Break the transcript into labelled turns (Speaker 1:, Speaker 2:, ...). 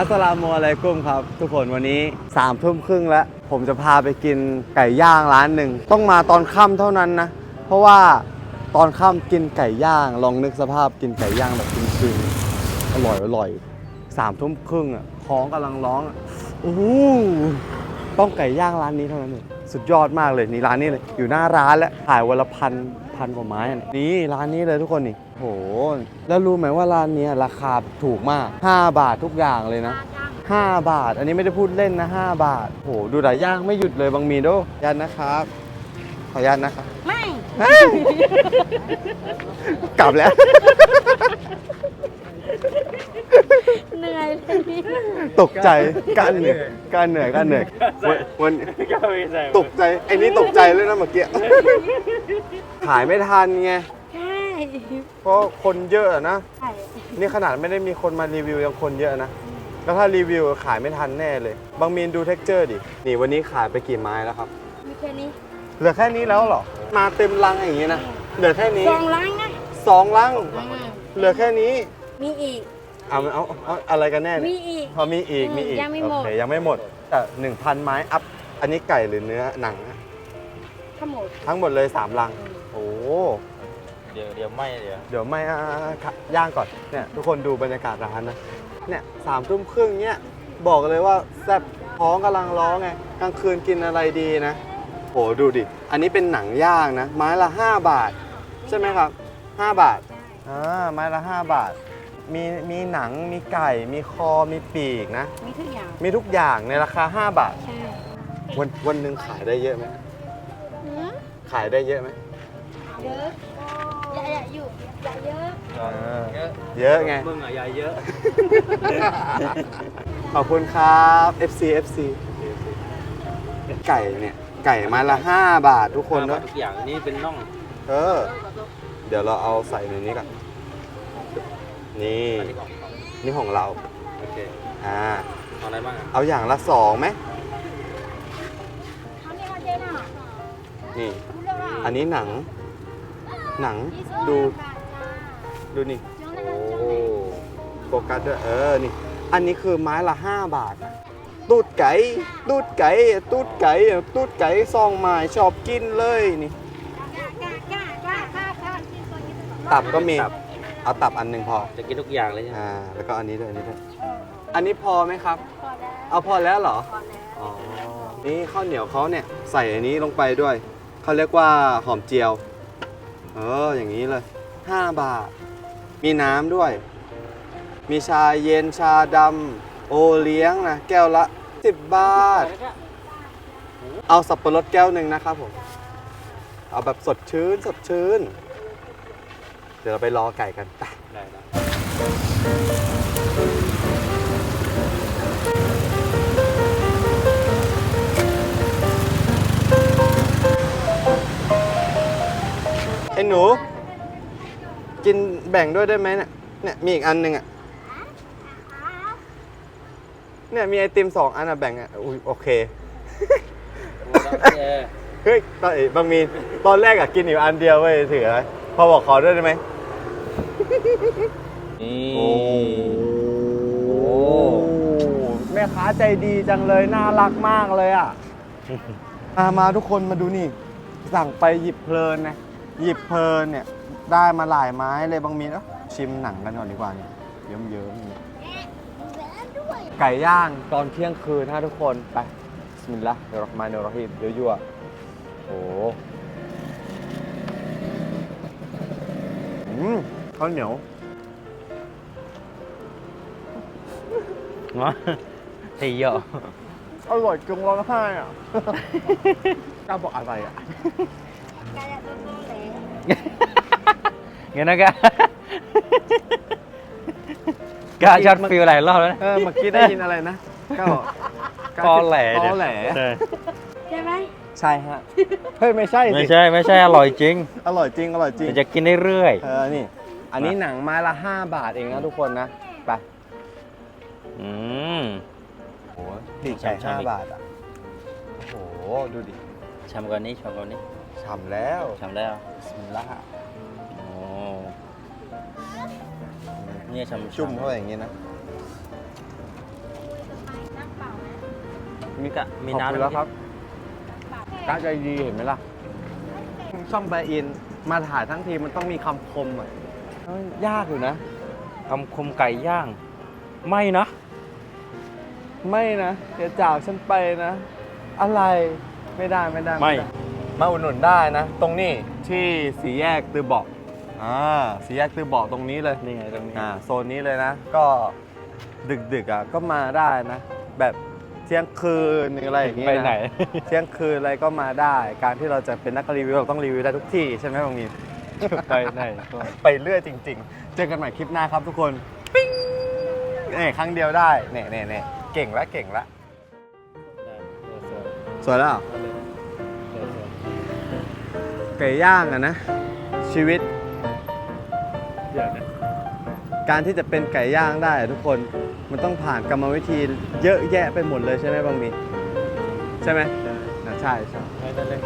Speaker 1: อัสสลามุอะลัยกุมครับ ทุกคนวันนี้สามทุ่มครึ่งแล้ว ผมจะพาไปกินไก่ย่างร้านหนึ่ง ต้องมาตอนค่ำเท่านั้นนะ เพราะว่าตอนค่ำกินไก่ย่าง ลองนึกสภาพกินไก่ย่างแบบคืนๆอร่อยอร่อยสามทุ่มครึ่งอะท้องกำลังร้องอะโอ้โหต้องไก่ย่างร้านนี้เท่านั้นเลยสุดยอดมากเลยนี่ร้านนี้เลย อยู่หน้าร้านแล้วขายวันละพัน พันกว่าไม้อะนี่ร้านนี้เลยทุกคนนี่โห แล้วรู้ไหมว่าร้านเนี้ยราคาถูกมาก 5 บาททุกอย่างเลยนะ 5 บาท อันนี้ไม่ได้พูดเล่นนะ 5 บาทโหดูหลายย่างไม่หยุดเลยบางมีโดยันนะครับ ขออนุญาตนะครับ
Speaker 2: ไม่
Speaker 1: กลับแล้ว
Speaker 2: เหนื่อยเลยนี่
Speaker 1: ตกใจการเหนื่อยการเหนื่อยการเหนื่อยวันวันตกใจไอ้นี่ตกใจเลยนะเมื่อกี้ขายไม่ทันไง
Speaker 2: ใช่
Speaker 1: เพราะคนเยอะอะนะ
Speaker 2: ใช่
Speaker 1: นี่ขนาดไม่ได้มีคนมารีวิวยังคนเยอะนะแล้วถ้ารีวิวขายไม่ทันแน่เลย บางมีนดูเท็กเจอร์ดินี่วันนี้ขายไปกี่ไม้แล้วครับ
Speaker 2: มีแค่นี้
Speaker 1: เหลือแค่นี้แล้วเหรอมาเต็มลังอย่างนี้นะเหลือแค่นี้
Speaker 2: สองล้างนะ
Speaker 1: สองลัง
Speaker 2: อืม
Speaker 1: เหลือแค่นี้
Speaker 2: มีอีก
Speaker 1: เอาเอาเอาอะไรกันแน่
Speaker 2: มี
Speaker 1: เนี่ย
Speaker 2: อีก
Speaker 1: พอมีอีก
Speaker 2: อืม
Speaker 1: มีอีก
Speaker 2: ยังไม่หมด
Speaker 1: โอเคยังไม่หมดแต่หนึ่งพันไม้อัพอันนี้ไก่หรือเนื้อหนังอะ
Speaker 2: ทั้งหมด
Speaker 1: ทั้งหมดเลยสามลัง โอ้
Speaker 3: เดี๋ยวเดี๋ยวไม่เดี๋ยว
Speaker 1: เดี๋ยวไม่อะค่ะย่างก่อนเนี่ยทุกคนดูบรรยากาศร้านนะเนี่ยสามทุ่มครึ่งเนี่ยบอกเลยว่าแซ่บท้องกำลังร้องไงกลางคืนกินอะไรดีนะโหดูดิ อันนี้เป็นหนังย่างนะ ไม้ละ 5 บาท ใช่ไหมครับ 5 บาทอ่าไม้ละ 5 บาท มีมีหนังมีไก่ มีคอมีปีกนะ
Speaker 2: มีทุกอย่าง
Speaker 1: มีทุกอย่างในราคา 5 บาท
Speaker 2: ใช่
Speaker 1: วันวันหนึ่งขายได้เยอะไหม
Speaker 2: หืม
Speaker 1: ขายได้เยอะไหม
Speaker 2: เยอะอย่าอย่าอยู่อย่าเยอะ
Speaker 1: อ่า
Speaker 3: เยอะ
Speaker 1: เยอะไง
Speaker 3: มึงอะยายเยอะ
Speaker 1: ขอบคุณครับ FC FC ไก่เนี่ย ไก่ไม้ละ 5 บาททุกคน
Speaker 3: มา
Speaker 1: เนอะ
Speaker 3: ทุกอย่างนี่เป็นน่อง
Speaker 1: เออ เดี๋ยวเราเอาใส่ในนี้ก่อน นี่
Speaker 3: อันนี้ของเขา
Speaker 1: นี่ของเรา
Speaker 3: โอเค
Speaker 1: อ่า
Speaker 3: เอาอะไรบ้างอะ
Speaker 1: เอาอย่างละสองไหม
Speaker 2: เขาเนี่ยเขาเจน่ะ
Speaker 1: นี่
Speaker 2: รู้แล้วล่ะ
Speaker 1: อันนี้หนัง หนัง ดู ดูนี่ โอ้โฟกัสด้วยเออ นี่ อันนี้คือไม้ละ 5 บาทนะตูดไก่ ตูดไก่ ตูดไก่ ตูดไก่ซองไม้ชอบกินเลย นี่ ตับก็มี
Speaker 3: ตับ
Speaker 1: เอาตับอันหนึ่งพอ
Speaker 3: จะกินทุกอย่างเลยใช่ไหม
Speaker 1: อ่า แล้วก็อันนี้ด้วยอันนี้ด้วย อันนี้พอไหมครับ
Speaker 2: พอแล้ว
Speaker 1: เอาพอแล้วเหรอ
Speaker 2: พอแล้ว
Speaker 1: อ๋อ นี่ข้าวเหนียวเขาเนี่ยใส่อันนี้ลงไปด้วย เขาเรียกว่าหอมเจียว เออ อย่างนี้เลย 5 บาท มีน้ำด้วย มีชาเย็นชาดำโอเลี้ยงนะ แก้วละ 10 บาท เอาสับปะรดแก้วหนึ่งนะครับผม เอาแบบสดชื่นสดชื่นเดี๋ยวเราไปรอไก่กันไป
Speaker 3: ได้ได้
Speaker 1: ไอ้หนู กินแบ่งด้วยได้ไหมเนี่ยเนี่ยมีอีกอันหนึ่งอะเนี่ยมีไอติมสองอันอะแบ่งอะอุ้ยโอเค
Speaker 3: โอ้แล้วเออ
Speaker 1: เฮ้ยตอนเอ้ยบางมีตอนแรกอะกินอยู่อันเดียวเว้ยถืออะไรพอบอกขอด้วยได้ไหม
Speaker 3: นี่
Speaker 1: โอ้แม่ค้าใจดีจังเลยน่ารักมากเลยอะมามาทุกคนมาดูนี่ สั่งไปหยิบเพลินนะหยิบเพลินเนี่ย ได้มาหลายไม้เลยบางมีเนาะชิมหนังกันก่อนดีกว่าเนี่ยเยิ้มๆเนี่ยไก่ย่างตอนเที่ยงคืนนะทุกคนไปบิสมิลลาฮิรเราะห์มานิรเราะฮีมยั่วๆโอ้อืม ข้าวเหนียว
Speaker 3: งอตีเยอะ
Speaker 1: อร่อยจนร้องไห้อะ กล้าบอกอะไรอะ
Speaker 2: กายต้นต้นเลย
Speaker 3: งั้นนะกะกะช็อตฟิลหลายรอบแล้วนะ
Speaker 1: เออเมื่อกี้ได้ยินอะไรนะก้าบอก
Speaker 3: ตอแหล
Speaker 1: ตอแหล
Speaker 3: ใช่
Speaker 2: ใช่ไหม
Speaker 1: ใช่ฮะ เฮ้ย ไม่ใช่สิ
Speaker 3: ไม่ใช่ ไม่ใช่ อร่อยจริง
Speaker 1: อร่อยจริง อร่อยจริง
Speaker 3: แต่จะกินได้เรื่อย
Speaker 1: เออ นี่ อันนี้หนังไม้ละ 5 บาทเองนะทุกคนนะ ไป
Speaker 3: อืม
Speaker 1: โอ้ดีใจ
Speaker 3: ชาม
Speaker 1: ห้า
Speaker 3: อีก
Speaker 1: บาทอะโอ้โห ดูดิ
Speaker 3: ชำก่อนนี้ชำก่อนนี้
Speaker 1: ฉ่ำแล้ว
Speaker 3: ชำแล้ว
Speaker 1: บิสมิลลาห์
Speaker 3: โอ้เนี่ยชำ
Speaker 1: จุ่มเข้าไปอย่างงี้นะ
Speaker 3: มีกะมี
Speaker 1: ขอบ
Speaker 3: น้ำ
Speaker 1: คุณแล้วครับก้าใจดีเห็นไหมล่ะ ช่องแบอินมาถ่ายทั้งทีมันต้องมีคำคมอะเอ้ ยยากอยู่นะ
Speaker 3: คำคมไก่ย่าง ไม่นะ
Speaker 1: ไม่นะอย่าจากฉันไปนะ อะไรไม่ได้ไม่ได้
Speaker 3: ไม่
Speaker 1: ด้มาอุดหนุนได้นะ ตรงนี้ที่สีแยกตือเบอกอ่าสีแยกตือเบอกตรงนี้เลย
Speaker 3: นี่ไงตรงนี้
Speaker 1: อ่าโซนนี้เลยนะ ก็ดึกดึกๆอะก็มาได้นะ แบบเที่ยงคืนหรืออะไรอย่างเงี้ย
Speaker 3: ไป
Speaker 1: นะ
Speaker 3: ไหน
Speaker 1: เที่ยงคืนอะไรก็มาได้ การที่เราจะเป็นนักรีวิวเราต้องรีวิวได้ทุกที่ใช่ไหมบางนี
Speaker 3: ไปไหนก็
Speaker 1: ไปเรื่อยจริง ๆ เจอกันใหม่คลิปหน้าครับทุกคน ปิ้งเนี่ยครั้งเดียวได้เนี่ยเนี่ยเนี่ยเก่งละเก่งละสวยแล้วเหรอไก่ย่างอะนะ ชีวิต
Speaker 3: เดี๋ยวนะ
Speaker 1: การที่จะเป็นไก่ย่างได้อะทุกคนมันต้องผ่านกรรมวิธีเยอะแยะไปหมดเลยใช่ไหมบางนีใช่ไหมอะใช่ใช่
Speaker 3: ไปได้เลย